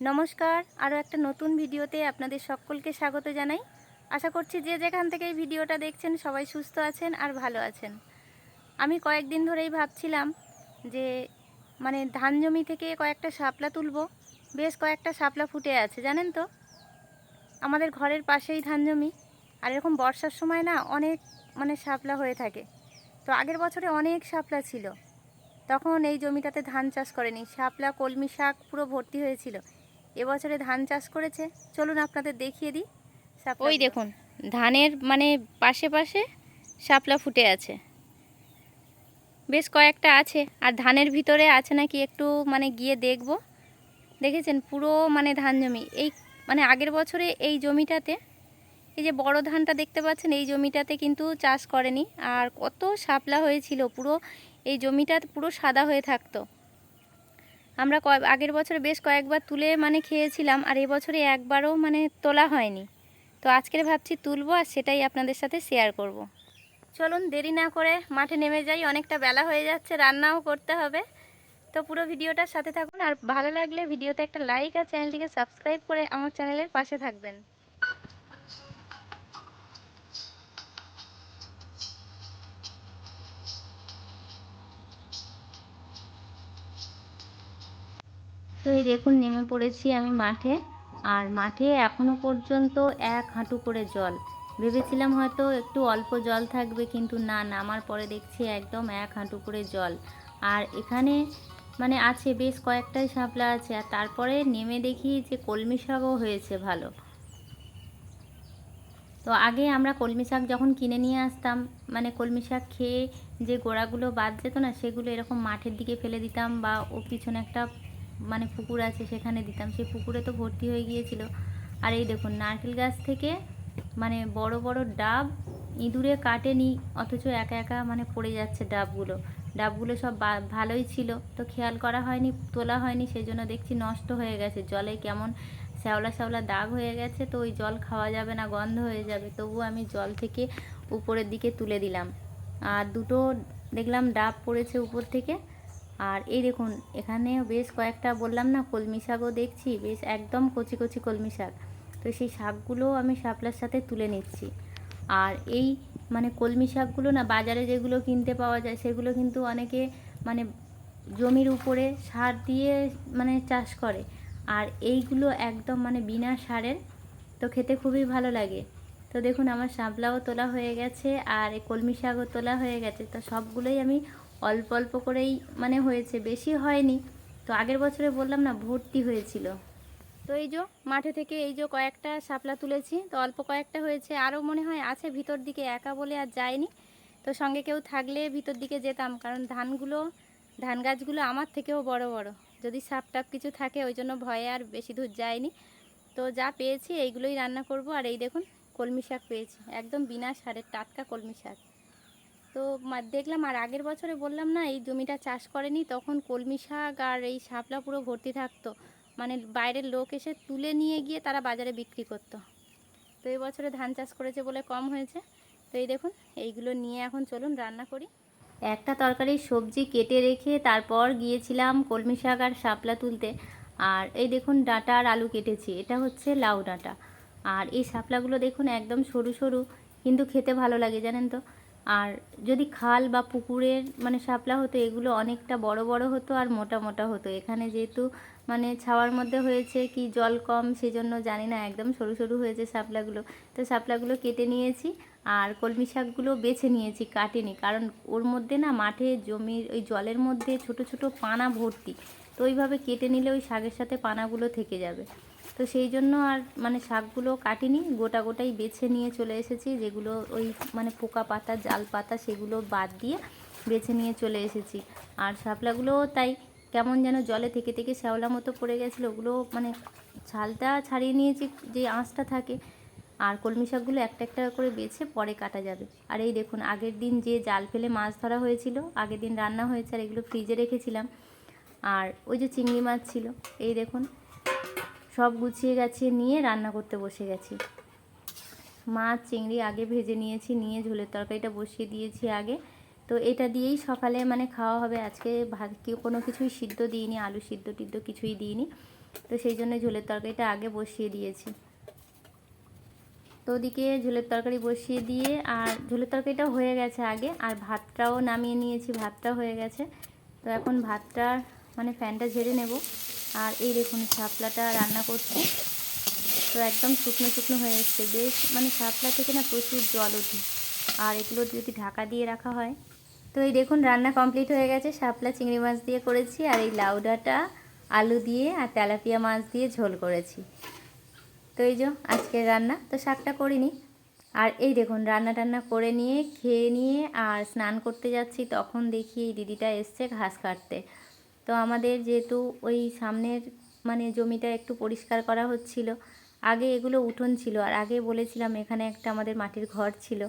নমস্কার, আরও একটা নতুন ভিডিওতে আপনাদের সকলকে স্বাগত জানাই। আশা করছি যে যেখান থেকে এই ভিডিওটা দেখছেন সবাই সুস্থ আছেন আর ভালো আছেন। আমি কয়েকদিন ধরেই ভাবছিলাম যে মানে ধান জমি থেকে কয়েকটা শাপলা তুলব। বেশ কয়েকটা শাপলা ফুটে আছে, জানেন তো? আমাদের ঘরের পাশেই ধান জমি। আর এরকম বর্ষার সময় না অনেক মানে শাপলা হয়ে থাকে। তো আগের বছরে অনেক শাপলা ছিল। তখন এই জমিটাতে ধান চাষ করেনি। শাপলা, কলমি শাক পুরো ভর্তি হয়েছিল। এবছরে ধান চাষ করেছে। চলুন আপনাদের দেখিয়ে দিই। ওই দেখুন ধানের মানে পাশে পাশে শাপলা ফুটে আছে। বেশ কয়েকটা আছে আর ধানের ভিতরে আছে নাকি একটু মানে গিয়ে দেখব। দেখেছেন? পুরো মানে ধান জমি। এই মানে আগের বছরে এই জমিটাতে এই যে বড় ধানটা দেখতে পাচ্ছেন এই জমিটাতে কিন্তু চাষ করেনি। আর কত শাপলা হয়েছিল পুরো এই জমিটা পুরো সাদা হয়ে থাকতো। আমরা আগের বছরে বেশ কয়েকবার তুলে মানে খেয়েছিলাম, আর এবছরে একবারও মানে তোলা হয়নি। তো আজকের ভাবছি তুলবো আর সেটাই আপনাদের সাথে শেয়ার করব। চলুন দেরি না করে মাঠে নেমে যাই, অনেকটা বেলা হয়ে যাচ্ছে, রান্নাও করতে হবে। তো পুরো ভিডিওটার সাথে থাকুন, আর ভালো লাগলে ভিডিওতে একটা লাইক আর চ্যানেলটিকে সাবস্ক্রাইব করে আমার চ্যানেলের পাশে থাকবেন। তো এই দেখুন, নেমে পড়েছি আমি মাঠে। আর মাঠে এখনও পর্যন্ত এক হাঁটু করে জল। ভেবেছিলাম হয়তো একটু অল্প জল থাকবে, কিন্তু না, নামার পরে দেখছি একদম এক হাঁটু করে জল। আর এখানে মানে আছে, বেশ কয়েকটাই শাপলা আছে। আর তারপরে নেমে দেখি যে কলমি শাকও হয়েছে ভালো। তো আগে আমরা কলমি শাক যখন কিনে নিয়ে আসতাম মানে কলমি শাক খেয়ে যে গোড়াগুলো বাদ যেত না, সেগুলো এরকম মাঠের দিকে ফেলে দিতাম বা ও পিছনে একটা মানে পুকুর আছে সেখানে দিতাম। সেই পুকুরে তো ভর্তি হয়ে গিয়েছিল। আর এই দেখুন, নারকেল গাছ থেকে মানে বড় বড় ডাব ইঁদুরে কাটেনি, অথচ একা একা মানে পড়ে যাচ্ছে ডাবগুলো। ডাবগুলো সব ভালোই ছিল। তো খেয়াল করা হয়নি, তোলা হয়নি সেই জন্য দেখছি নষ্ট হয়ে গেছে। জলে কেমন শ্যাওলা শ্যাওলা দাগ হয়ে গেছে, তো ওই জল খাওয়া যাবে না, গন্ধ হয়ে যাবে। তবু আমি জল থেকে উপরের দিকে তুলে দিলাম। আর দুটো দেখলাম ডাব পড়েছে উপর থেকে। আর এই দেখুন, এখানে বেশ কয়েকটা বললাম না, কলমি শাকও দেখছি, বেশ একদম কচি কচি কলমি শাক। তো সেই শাকগুলো আমি শাপলার সাথে তুলে নিচ্ছি। আর এই মানে কলমি শাকগুলো না, বাজারে যেগুলো কিনতে পাওয়া যায়, সেগুলো কিন্তু অনেকে মানে জমির উপরে সার দিয়ে মানে চাষ করে। আর এইগুলো একদম মানে বিনা সারের তো খেতে খুবই ভালো লাগে। তো দেখুন, আমার শাপলাও তোলা হয়ে গেছে, আর কলমি শাকও তোলা হয়ে গেছে। তো সবগুলোই আমি অল্প অল্প করেই মানে হয়েছে, বেশি হয়নি। তো আগের বছরে বললাম না, ভর্তি হয়েছিল। তো এই যে মাঠে থেকে এই যে কয়েকটা শাপলা তুলেছি, তো অল্প কয়েকটা হয়েছে। আরও মনে হয় আছে ভিতর দিকে, একা বলে আর যায়নি। তো সঙ্গে কেউ থাকলে ভিতর দিকে যেতাম, কারণ ধানগুলো, ধান গাছগুলো আমার থেকেও বড় বড়। যদি সাপ টাপ কিছু থাকে, ওই জন্য ভয়ে আর বেশি দূর যায়নি। তো যা পেয়েছি, এইগুলোই রান্না করব। আর এই দেখুন, কলমি শাক পেয়েছি। একদম বিনা সারের টাটকা কলমি শাক। তো দেখলাম আর আগের বছরে বললাম না, এই জমিটা চাষ করেনি, তখন কলমি শাক আর এই শাপলা পুরো ভর্তি থাকতো। মানে বাইরের লোক এসে তুলে নিয়ে গিয়ে তারা বাজারে বিক্রি করতো। তো এই বছরে ধান চাষ করেছে বলে কম হয়েছে। তো এই দেখুন, এইগুলো নিয়ে এখন চলুন রান্না করি। একটা তরকারির সবজি কেটে রেখে তারপর গিয়েছিলাম কলমি শাক আর শাপলা তুলতে। আর এই দেখুন, ডাঁটা আর আলু কেটেছি। এটা হচ্ছে লাউ ডাঁটা। আর এই শাপলাগুলো দেখুন একদম সরু সরু, কিন্তু খেতে ভালো লাগে, জানেন তো? আর যদি খাল বা পুকুরের মানে শাপলা হতো, এগুলো অনেকটা বড় বড় হতো আর মোটা মোটা হতো। এখানে যেহেতু মানে ছাওয়ার মধ্যে হয়েছে কি জল কম, সেজন্য জানি না, একদম সরু সরু হয়েছে শাপলাগুলো। তো শাপলাগুলো কেটে নিয়েছি আর কলমি শাকগুলো বেছে নিয়েছি কাটিনি। কারণ ওর মধ্যে না মাঠে জমির ওই জলের মধ্যে ছোট ছোট পানা ভর্তি। তো ওইভাবে কেটে নিলে ওই শাকের সাথে পানাগুলো থেকে যাবে। তো সেই জন্য আর মানে শাকগুলো কাটিনি, গোটা গোটাই বেছে নিয়ে চলে এসেছি, যেগুলো ওই মানে পোকা পাতা, জাল পাতা সেগুলো বাদ দিয়ে বেছে নিয়ে চলে এসেছি। আর শাপলাগুলোও তাই কেমন যেন জলে থেকে থেকে শ্যাওলা মতো পড়ে গেছিল, ওগুলো মানে ছালটা ছাড়িয়ে নিয়েছি যে আঁশটা থাকে, আর কলমি শাকগুলো একটা একটা করে বেছে পরে কাটা যাবে। আর এই দেখুন, আগের দিন যে জাল ফেলে মাছ ধরা হয়েছিল, আগের দিন রান্না হয়েছে, আর এগুলো ফ্রিজে রেখেছিলাম। আর ওই যে চিংড়ি মাছ ছিল, এই দেখুন সব গুছিয়ে গেছে, নিয়ে রান্না করতে বসে গেছি। মাছ, চিংড়ি আগে ভেজে নিয়েছি, নিয়ে ঝোলের তরকারিটা বসিয়ে দিয়েছি আগে। তো এটা দিয়েই সকালে মানে খাওয়া হবে। আজকে ভাত কি, কোনো কিছুই সিদ্ধ দিইনি, আলু সিদ্ধ টিদ্ধ কিছুই দিইনি। তো সেই জন্য ঝোলের তরকারিটা আগে বসিয়ে দিয়েছি। তো ওদিকে ঝোলের তরকারি বসিয়ে দিয়ে, আর ঝোলের তরকারিটাও হয়ে গেছে আগে, আর ভাতটাও নামিয়ে নিয়েছি ভাতটাও হয়ে গেছে। তো এখন ভাতটা মানে ফ্যানটা ঝেড়ে নেব। আর এই দেখুন শাপলাটা রান্না করছি। তো একদম শুকনো শুকনো হয়ে এসছে। বেশ মানে শাপলা থেকে না প্রচুর জল ওঠে। আর এগুলো যদি ঢাকা দিয়ে রাখা হয়। তো এই দেখুন রান্না কমপ্লিট হয়ে গেছে। শাপলা চিংড়ি মাছ দিয়ে করেছি আর এই লাউডাটা আলু দিয়ে আর তেলাপিয়া মাছ দিয়ে ঝোল করেছি। তো এই যে আজকের রান্না। তো শাকটা করিনি। আর এই দেখুন রান্না টান্না করে নিয়ে, খেয়ে নিয়ে আর স্নান করতে যাচ্ছি। তখন দেখি এই দিদিটা এসছে ঘাস কাটতে। তো আমাদের যেহেতু ওই সামনের মানে জমিটা একটু পরিষ্কার করা হচ্ছিল, আগে এগুলো উঠোন ছিল আর আগে বলেছিলাম এখানে একটা আমাদের মাটির ঘর ছিল।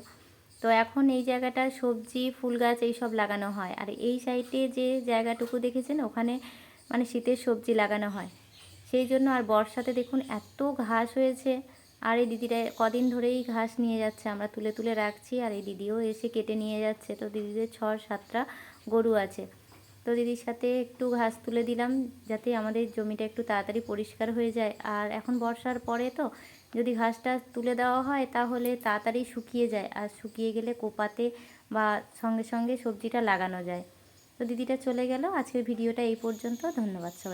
তো এখন এই জায়গাটা সবজি, ফুল গাছ এইসব লাগানো হয় আর এই সাইডে যে জায়গাটুকু দেখেছেন ওখানে মানে শীতের সবজি লাগানো হয়। সেই জন্য আর বর্ষাতে দেখুন এত ঘাস হয়েছে আর এই দিদিরা কদিন ধরেই ঘাস নিয়ে যাচ্ছে, আমরা তুলে তুলে রাখছি আর এই দিদিও এসে কেটে নিয়ে যাচ্ছে। তো দিদিদের ছ সাতটা গরু আছে। তো দিদির সাথে একটু ঘাস তুলে দিলাম যাতে আমাদের জমিটা একটু তাড়াতাড়ি পরিষ্কার হয়ে যায়। আর এখন বর্ষার পরে তো যদি ঘাসটা তুলে দেওয়া হয় তাহলে তাড়াতাড়ি শুকিয়ে যায় আর শুকিয়ে গেলে কোপাতে বা সঙ্গে সঙ্গে সবজিটা লাগানো যায়। তো দিদিটা চলে গেল। আজকের ভিডিওটা এই পর্যন্ত। ধন্যবাদ সবাই।